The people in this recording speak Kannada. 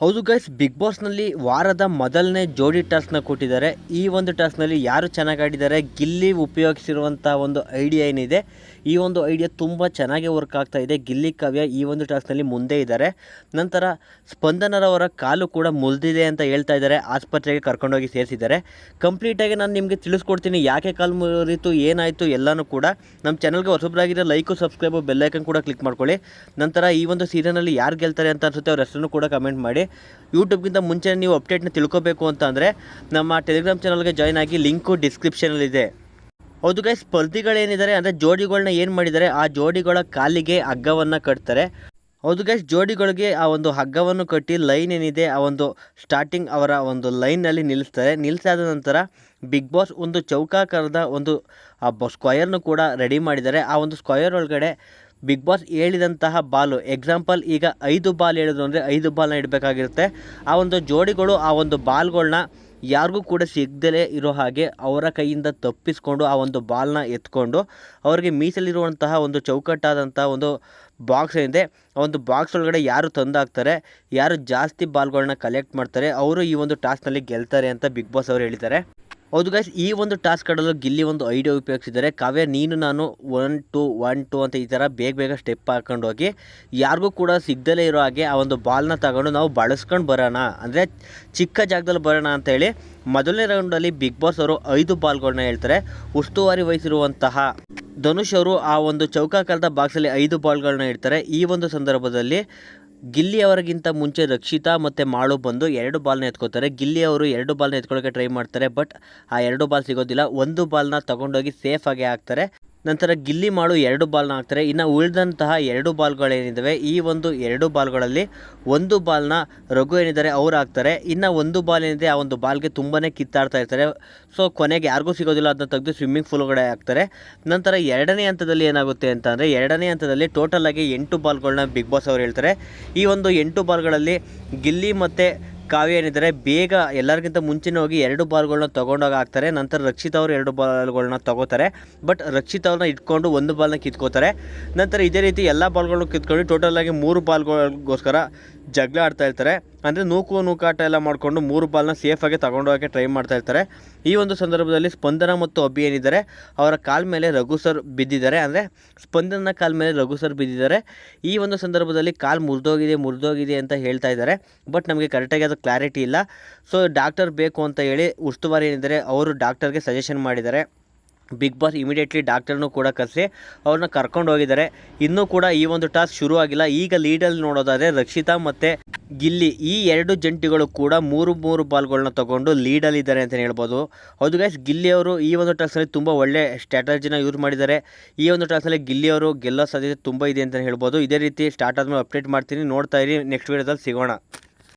ಹೌದು ಗೈಸ್ ಬಿಗ್ ಬಾಸ್ನಲ್ಲಿ ವಾರದ ಮೊದಲನೇ ಜೋಡಿ ಟಾಸ್ಕ್ನ ಕೊಟ್ಟಿದ್ದಾರೆ. ಈ ಒಂದು ಟಾಸ್ಕ್ನಲ್ಲಿ ಯಾರು ಚೆನ್ನಾಗಿ ಆಡಿದ್ದಾರೆ ಗಿಲ್ಲಿ ಉಪಯೋಗಿಸಿರುವಂಥ ಒಂದು ಐಡಿಯಾ ಏನಿದೆ. ಈ ಒಂದು ಐಡಿಯಾ ತುಂಬ ಚೆನ್ನಾಗಿ ವರ್ಕ್ ಆಗ್ತಾ ಇದೆ. ಗಿಲ್ಲಿ, ಕಾವ್ಯ ಈ ಒಂದು ಟಾಸ್ಕ್ನಲ್ಲಿ ಮುಂದೆ ಇದ್ದಾರೆ. ನಂತರ ಸ್ಪಂದನರವರ ಕಾಲು ಕೂಡ ಮುಲ್ದಿದೆ ಅಂತ ಹೇಳ್ತಾ ಇದ್ದಾರೆ. ಆಸ್ಪತ್ರೆಗೆ ಕರ್ಕೊಂಡೋಗಿ ಸೇರಿಸಿದ್ದಾರೆ. ಕಂಪ್ಲೀಟಾಗಿ ನಾನು ನಿಮಗೆ ತಿಳಿಸ್ಕೊಡ್ತೀನಿ ಯಾಕೆ ಕಾಲು ಮುರಿತು, ಏನಾಯಿತು ಎಲ್ಲನೂ ಕೂಡ. ನಮ್ಮ ಚಾನಲ್ಗೆ ಹೊಸಬ್ರಾಗಿರೋ ಲೈಕು ಸಬ್ಸ್ಕ್ರೈಬು ಬೆಲ್ಲೈಕನ್ ಕೂಡ ಕ್ಲಿಕ್ ಮಾಡ್ಕೊಳ್ಳಿ. ನಂತರ ಈ ಒಂದು ಸೀಸನಲ್ಲಿ ಯಾರು ಗೆಲ್ತಾರೆ ಅಂತ ಅನ್ಸುತ್ತೆ ಅವ್ರ ಹೆಸರನ್ನು ಕೂಡ ಕಮೆಂಟ್ ಮಾಡಿ. ಯೂಟ್ಯೂಬ್ಗಿಂತ ಮುಂಚೆ ನೀವು ಅಪ್ಡೇಟ್ನ ತಿಳ್ಕೊಬೇಕು ಅಂತ ಅಂದರೆ ನಮ್ಮ ಟೆಲಿಗ್ರಾಮ್ ಚಾನಲ್ಗೆ ಜಾಯ್ನ್ ಆಗಿ ಲಿಂಕು ಡಿಸ್ಕ್ರಿಪ್ಷನಲ್ಲಿದೆ ಹೌದು ಗೈ ಸ್ಪರ್ಧಿಗಳೇನಿದ್ದಾರೆ ಅಂದರೆ ಜೋಡಿಗಳನ್ನ ಏನು ಮಾಡಿದ್ದಾರೆ? ಆ ಜೋಡಿಗಳ ಕಾಲಿಗೆ ಹಗ್ಗವನ್ನು ಕಟ್ತಾರೆ. ಹೌದು ಗೈಸ್ ಜೋಡಿಗಳಿಗೆ ಆ ಒಂದು ಹಗ್ಗವನ್ನು ಕಟ್ಟಿ ಲೈನ್ ಏನಿದೆ, ಆ ಒಂದು ಸ್ಟಾರ್ಟಿಂಗ್ ಅವರ ಒಂದು ಲೈನ್ನಲ್ಲಿ ನಿಲ್ಲಿಸ್ತಾರೆ. ನಿಲ್ಲಿಸಾದ ನಂತರ ಬಿಗ್ ಬಾಸ್ ಒಂದು ಚೌಕಾಕಾರದ ಒಂದು ಸ್ಕ್ವಯರ್ನು ಕೂಡ ರೆಡಿ ಮಾಡಿದ್ದಾರೆ. ಆ ಒಂದು ಸ್ಕ್ವಯರ್ ಒಳಗಡೆ ಬಿಗ್ ಬಾಸ್ ಹೇಳಿದಂತಹ ಬಾಲು ಎಕ್ಸಾಂಪಲ್ ಈಗ ಐದು ಬಾಲ್ ಹೇಳಿದ್ರು ಅಂದರೆ ಐದು ಬಾಲ್ನ ಇಡಬೇಕಾಗಿರುತ್ತೆ. ಆ ಒಂದು ಜೋಡಿಗಳು, ಆ ಒಂದು ಬಾಲ್ಗಳನ್ನ ಯಾರಿಗೂ ಕೂಡ ಸಿಗದಲೇ ಇರೋ ಹಾಗೆ ಅವರ ಕೈಯಿಂದ ತಪ್ಪಿಸ್ಕೊಂಡು ಆ ಒಂದು ಬಾಲ್ನ ಎತ್ಕೊಂಡು ಅವರಿಗೆ ಮೀಸಲಿರುವಂತಹ ಒಂದು ಚೌಕಟ್ಟಾದಂಥ ಒಂದು ಬಾಕ್ಸ್ ಏನಿದೆ, ಆ ಒಂದು ಬಾಕ್ಸ್ ಒಳಗಡೆ ಯಾರು ತಂದಾಕ್ತಾರೆ, ಯಾರು ಜಾಸ್ತಿ ಬಾಲ್ಗಳನ್ನ ಕಲೆಕ್ಟ್ ಮಾಡ್ತಾರೆ, ಅವರು ಈ ಒಂದು ಟಾಸ್ಕ್ನಲ್ಲಿ ಗೆಲ್ತಾರೆ ಅಂತ ಬಿಗ್ ಬಾಸ್ ಅವರು ಹೇಳಿದ್ದಾರೆ. ಹೌದು ಗೈಸ್ ಈ ಒಂದು ಟಾಸ್ಕ್ ಆಡಲು ಗಿಲ್ಲಿ ಒಂದು ಐಡಿಯಾ ಉಪಯೋಗಿಸಿದರೆ ಕಾವ್ಯ, ನೀನು, ನಾನು ಒನ್ ಟು ಒನ್ ಟು ಅಂತ ಈ ಥರ ಬೇಗ ಬೇಗ ಸ್ಟೆಪ್ ಹಾಕೊಂಡು ಹೋಗಿ, ಯಾರಿಗೂ ಕೂಡ ಸಿಗ್ದಲೇ ಇರೋ ಹಾಗೆ ಆ ಒಂದು ಬಾಲ್ನ ತಗೊಂಡು ನಾವು ಬಳಸ್ಕೊಂಡು ಬರೋಣ. ಅಂದರೆ ಚಿಕ್ಕ ಜಾಗದಲ್ಲಿ ಬರೋಣ ಅಂತೇಳಿ ಮೊದಲನೇ ರೌಂಡಲ್ಲಿ ಬಿಗ್ ಬಾಸ್ ಅವರು ಐದು ಬಾಲ್ಗಳನ್ನ ಹೇಳ್ತಾರೆ. ಉಸ್ತುವಾರಿ ವಹಿಸಿರುವಂತಹ ಧನುಷ್ ಅವರು ಆ ಒಂದು ಚೌಕಾಕಾರದ ಬಾಕ್ಸಲ್ಲಿ ಐದು ಬಾಲ್ಗಳನ್ನ ಇಡ್ತಾರೆ ಈ ಒಂದು ಸಂದರ್ಭದಲ್ಲಿ ಗಿಲ್ಲಿ ಅವರಿಗಿಂತ ಮುಂಚೆ ರಕ್ಷಿತಾ ಮತ್ತು ಮಾಳು ಬಂದು ಎರಡು ಬಾಲ್ನ ಎತ್ಕೋತಾರೆ ಗಿಲ್ಲಿ ಅವರು ಎರಡು ಬಾಲ್ನ ಎತ್ಕೊಳ್ಳೋಕ್ಕೆ ಟ್ರೈ ಮಾಡ್ತಾರೆ, ಬಟ್ ಆ ಎರಡು ಬಾಲ್ ಸಿಗೋದಿಲ್ಲ. ಒಂದು ಬಾಲ್ನ ತಗೊಂಡೋಗಿ ಸೇಫಾಗಿ ಹಾಕ್ತಾರೆ. ನಂತರ ಗಿಲ್ಲಿ ಮಾಡು ಎರಡು ಬಾಲ್ನ ಹಾಕ್ತಾರೆ ಇನ್ನು ಉಳಿದಂತಹ ಎರಡು ಬಾಲ್ಗಳೇನಿದ್ದಾವೆ ಈ ಒಂದು ಎರಡು ಬಾಲ್ಗಳಲ್ಲಿ ಒಂದು ಬಾಲ್ನ ರಘು ಏನಿದ್ದಾರೆ ಅವ್ರು ಹಾಕ್ತಾರೆ. ಇನ್ನು ಒಂದು ಬಾಲ್ ಏನಿದೆ, ಆ ಒಂದು ಬಾಲ್ಗೆ ತುಂಬಾ ಕಿತ್ತಾಡ್ತಾ ಇರ್ತಾರೆ. ಸೊ, ಕೊನೆಗೆ ಯಾರಿಗೂ ಸಿಗೋದಿಲ್ಲ ಅದನ್ನ ತೆಗೆದು ಸ್ವಿಮ್ಮಿಂಗ್ ಪೂಲ್ ಒಳಗಡೆ ಹಾಕ್ತಾರೆ. ನಂತರ ಎರಡನೇ ಹಂತದಲ್ಲಿ ಏನಾಗುತ್ತೆ ಅಂತ ಅಂದರೆ, ಎರಡನೇ ಹಂತದಲ್ಲಿ ಟೋಟಲ್ ಆಗಿ ಎಂಟು ಬಾಲ್ಗಳನ್ನ ಬಿಗ್ ಬಾಸ್ ಅವರು ಹೇಳ್ತಾರೆ. ಈ ಒಂದು ಎಂಟು ಬಾಲ್ಗಳಲ್ಲಿ ಗಿಲ್ಲಿ ಮತ್ತು ಕಾವ್ಯ ಏನಿದ್ದಾರೆ, ಬೇಗ ಎಲ್ಲರಿಗಿಂತ ಮುಂಚೆನೇ ಹೋಗಿ ಎರಡು ಬಾಲ್ಗಳನ್ನ ತೊಗೊಂಡೋಗಿ ಹಾಕ್ತಾರೆ, ನಂತರ ರಕ್ಷಿತ್ ಅವರು ಎರಡು ಬಾಲ್ಗಳನ್ನ ತಗೋತಾರೆ, ಬಟ್ ರಕ್ಷಿತ್ ಅವ್ರನ್ನ ಇಟ್ಕೊಂಡು ಒಂದು ಬಾಲ್ನ ಕಿತ್ಕೋತಾರೆ. ನಂತರ ಇದೇ ರೀತಿ ಎಲ್ಲ ಬಾಲ್ಗಳನ್ನು ಕಿತ್ಕೊಂಡು ಟೋಟಲಾಗಿ ಮೂರು ಬಾಲ್ಗಳಿಗೋಸ್ಕರ ಜಗಳ ಆಡ್ತಾ ಇರ್ತಾರೆ. ಅಂದರೆ ನೂಕು ನೂಕಾಟ ಎಲ್ಲ ಮಾಡಿಕೊಂಡು ಮೂರು ಬಾಲ್ನ ಸೇಫಾಗಿ ತಗೊಂಡೋಗೋಕ್ಕೆ ಟ್ರೈ ಮಾಡ್ತಾ ಇರ್ತಾರೆ. ಈ ಒಂದು ಸಂದರ್ಭದಲ್ಲಿ ಸ್ಪಂದನ ಮತ್ತು ಅಬ್ಬಿ ಏನಿದ್ದಾರೆ, ಅವರ ಕಾಲ ಮೇಲೆ ರಘು ಸರ್ ಬಿದ್ದಿದ್ದಾರೆ. ಅಂದರೆ ಸ್ಪಂದನ ಕಾಲ ಮೇಲೆ ರಘು ಸರ್ ಬಿದ್ದಿದ್ದಾರೆ. ಈ ಒಂದು ಸಂದರ್ಭದಲ್ಲಿ ಕಾಲು ಮುರಿದೋಗಿದೆ ಮುರಿದೋಗಿದೆ ಅಂತ ಹೇಳ್ತಾ ಇದ್ದಾರೆ. ಬಟ್ ನಮಗೆ ಕರೆಕ್ಟಾಗಿ ಅದು ಕ್ಲಾರಿಟಿ ಇಲ್ಲ. ಸೊ ಡಾಕ್ಟರ್ ಬೇಕು ಅಂತ ಹೇಳಿ ಉಸ್ತುವಾರಿ ಏನಿದ್ದಾರೆ, ಅವರು ಡಾಕ್ಟರ್ಗೆ ಸಜೆಷನ್ ಮಾಡಿದ್ದಾರೆ. ಬಿಗ್ ಬಾಸ್ ಇಮಿಡಿಯೇಟ್ಲಿ ಡಾಕ್ಟರ್ನೂ ಕೂಡ ಕರೆಸಿ ಅವ್ರನ್ನ ಕರ್ಕೊಂಡು ಹೋಗಿದ್ದಾರೆ. ಇನ್ನೂ ಕೂಡ ಈ ಒಂದು ಟಾಸ್ಕ್ ಶುರು ಆಗಿಲ್ಲ. ಈಗ ಲೀಡಲ್ಲಿ ನೋಡೋದಾದರೆ ರಕ್ಷಿತಾ ಮತ್ತು ಗಿಲ್ಲಿ ಈ ಎರಡು ಜಂಟಿಗಳು ಕೂಡ ಮೂರು ಮೂರು ಬಾಲ್ಗಳನ್ನ ತಗೊಂಡು ಲೀಡಲ್ಲಿದ್ದಾರೆ ಅಂತಲೇ ಹೇಳ್ಬೋದು. ಹೌದು ಗೈಸ್ ಗಿಲ್ಲಿ ಅವರು ಈ ಒಂದು ಟಾಸ್ಕಲ್ಲಿ ತುಂಬ ಒಳ್ಳೆ ಸ್ಟ್ರಾಟಜಿನ ಯೂಸ್ ಮಾಡಿದ್ದಾರೆ. ಈ ಒಂದು ಟಾಸ್ಕಲ್ಲಿ ಗಿಲ್ಲಿ ಅವರು ಗೆಲ್ಲೋ ಸಾಧ್ಯತೆ ತುಂಬ ಇದೆ ಅಂತಲೇ ಹೇಳ್ಬೋದು. ಇದೇ ರೀತಿ ಸ್ಟಾರ್ಟ್ ಆದಮೇಲೆ ಅಪ್ಡೇಟ್ ಮಾಡ್ತೀನಿ. ನೋಡ್ತಾ ಇರಿ. ನೆಕ್ಸ್ಟ್ ವೀಡಿಯೋದಲ್ಲಿ ಸಿಗೋಣ.